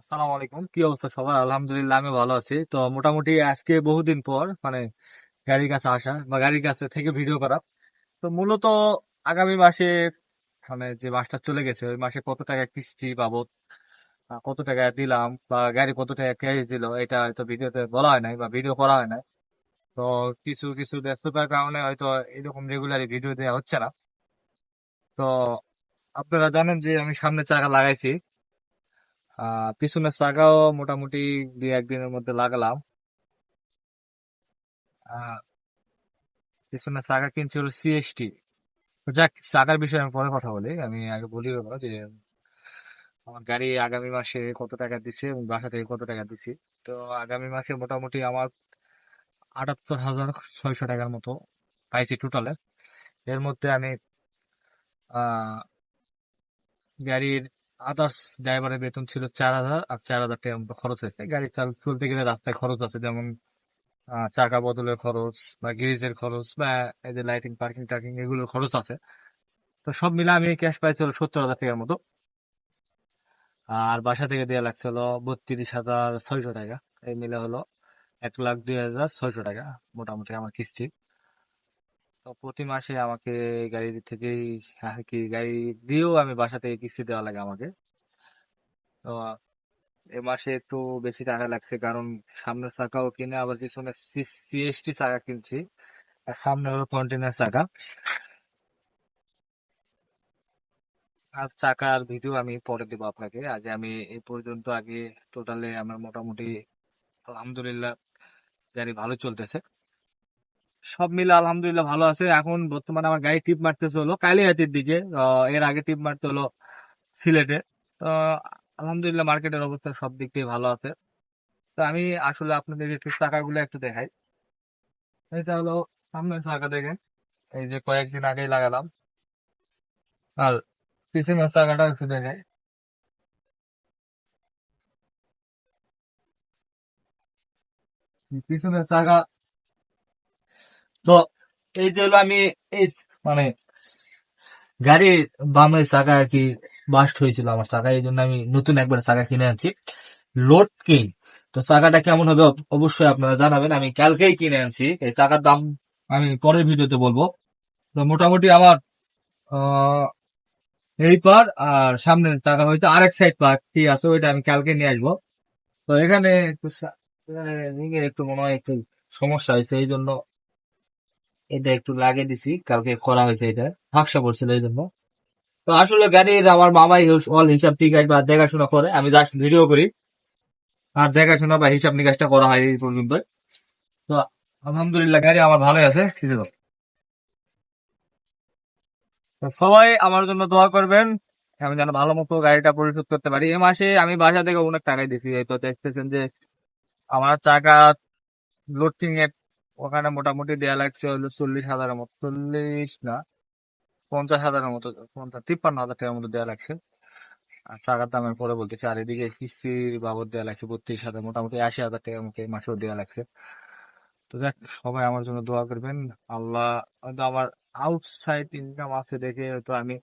আসসালামু আলাইকুম। কি অবস্থা সবার? আলহামদুলিল্লাহ, আমি ভালো আছি। তো মোটামুটি আজকে বহুদিন পর মানে গাড়ির কাছে আসা বা গাড়ির কাছে থেকে ভিডিও করা। তো মূলত আগামী মাসে মানে যে মাসটা চলে গেছে, ওই মাসে কত টাকা কিস্তি বাবদ কত টাকা দিলাম বা গাড়ি কত টাকা ক্যাশ দিল, এটা হয়তো ভিডিওতে বলা হয় নাই বা ভিডিও করা হয় নাই। তো কিছু কিছু ব্যস্ততার কারণে হয়তো এরকম রেগুলারই ভিডিও দেওয়া হচ্ছে না। তো আপনারা জানেন যে আমি সামনে চাকা লাগাইছি। পিছনের চাকাও মোটামুটি দুই, একদিনের মধ্যে লাগালাম। পিছনের চাকা কিনছি হলো সিএসটি যাক চাকার বিষয়ে আমি পরে কথা বলি। আমি আগে বলি যে, আমার গাড়ি আগামী মাসে কত টাকা দিছে এবং বাসা থেকে কত টাকা দিছি। তো আগামী মাসে মোটামুটি আমার আটাত্তর হাজার ছয়শো টাকার মতো পাইছি টোটালে এর। মধ্যে আমি গাড়ির আদার্স ড্রাইভারের বেতন ছিল চার হাজার আর চার হাজার টাকার মতো খরচ হয়েছে। গাড়ি চাল চলতে গেলে রাস্তায় খরচ আছে, যেমন চাকা বদলের খরচ বা গ্যারেজের খরচ বা এই যে লাইটিং পার্কিং টার্কিং এগুলোর খরচ আছে। তো সব মিলে আমি ক্যাশ পাইছিল সত্তর হাজার টাকার মতো। আর বাসা থেকে দেওয়া লাগছিল বত্রিশ হাজার ছয়শো টাকা। এই মিলে হলো এক লাখ দুই হাজার ছয়শো টাকা মোটামুটি আমার কিস্তি। প্রতি মাসে আমাকে গাড়ি থেকেই আর কি গাড়ি দিয়েও আমি বাসা থেকে কিস্তি দেওয়া লাগে আমাকে। তো এ মাসে একটু বেশি টাকা লাগছে কারণ সামনের চাকাও কিনে, আবার পিছনে সিএসটি চাকা কিনছি। আর সামনে হলো কন্টেনার চাকা। আর চাকার ভিডিও আমি পরে দেবো আপনাকে। আগে আমি এই পর্যন্ত আগে টোটালে আমার মোটামুটি আলহামদুলিল্লাহ গাড়ি ভালো চলতেছে। সব মিলে আলহামদুলিল্লাহ ভালো আছে। এখন বর্তমানে আমার গাড়ি টিপ মারতেছে হলো কালিহাতির দিকে। এর আগে টিপ মারতে হলো সিলেটে। তো আলহামদুলিল্লাহ মার্কেটের অবস্থা সব দিক দিয়ে ভালো আছে। তো আমি আসলে আপনাদের একটু চাকাগুলো একটু দেখাই। এটা হলো সামনের চাকা দেখেন। এই যে কয়েকদিন আগেই লাগালাম। আর পিছনের চাকাটা একটু দেখাই। পিছনের চাকা তো এই যে হলো আমি এই মানে গাড়ির বামের চাকা আর কি বাস্ট হয়েছিল আমার চাকা, এই জন্য আমি নতুন একবার চাকা কিনে আনছি। লোড কিং তো চাকাটা কেমন হবে অবশ্যই আপনারা জানাবেন, আমি কালকেই কিনে আনছি। এই চাকার দাম আমি পরের ভিডিওতে বলব। তো মোটামুটি আমার এই পার আর সামনের চাকা হয়তো আরেক সাইড পার ঠিক আছে, ওইটা আমি কালকে নিয়ে আসব। তো এখানে একটু একটু মনে হয় একটু সমস্যা হয়েছে, এই জন্য এটা একটু লাগিয়ে দিছি, কালকে করা হয়েছে এটা। ফাঁকসা পড়ছিল এই জন্য। তো আসলে গাড়ির আমার মামাই অল হিসাব টিকাস বা দেখাশোনা করে, আমি জাস্ট ভিডিও করি। আর দেখাশোনা বা হিসাব নিকাশটা করা হয় এই পর্যন্ত তো আলহামদুলিল্লাহ গাড়ি আমার ভালোই আছে, কিছু তো সবাই আমার জন্য দোয়া করবেন, আমি যেন ভালো মতো গাড়িটা পরিশোধ করতে পারি। এই মাসে আমি বাসা থেকে অনেক টাকাই দিছি, এই তো দেখতেছেন যে আমার চাকা লোডিং এর ওখানে মোটামুটি দেয়া লাগছে হলো চল্লিশ হাজারের মতো। চল্লিশ না, পঞ্চাশ হাজারের মতো, পঞ্চাশ, তিপ্পান্ন হাজার টাকার মতো দেওয়া লাগছে। আর চাকার দাম আমি পরে বলতেছি, আর এদিকে কিস্তির বাবদ দেওয়া লাগছে বত্রিশ হাজার, মোটামুটি আশি হাজার টাকার মতো মাসেও দেওয়া লাগছে। তো দেখ, সবাই আমার জন্য দোয়া করবেন। আল্লাহ হয়তো আমার আউটসাইড ইনকাম আছে দেখে হয়তো আমি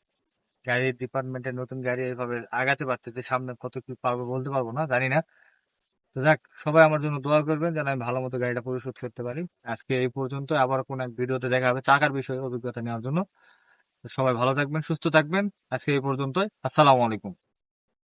গাড়ির ডিপার্টমেন্টের নতুন গাড়ি এইভাবে আগাতে পারতেছি, সামনে কত কি পারব বলতে পারব না, জানি না। দেখ সবাই আমার জন্য দোয়া করবেন যেন আমি ভালো মতো গাড়িটা পরিশোধ করতে পারি। আজকে এই পর্যন্ত আবার কোন এক ভিডিওতে দেখা হবে চাকার বিষয়ে অভিজ্ঞতা নেওয়ার জন্য। সবাই ভালো থাকবেন, সুস্থ থাকবেন। আজকে এই পর্যন্তই। আসসালামু আলাইকুম।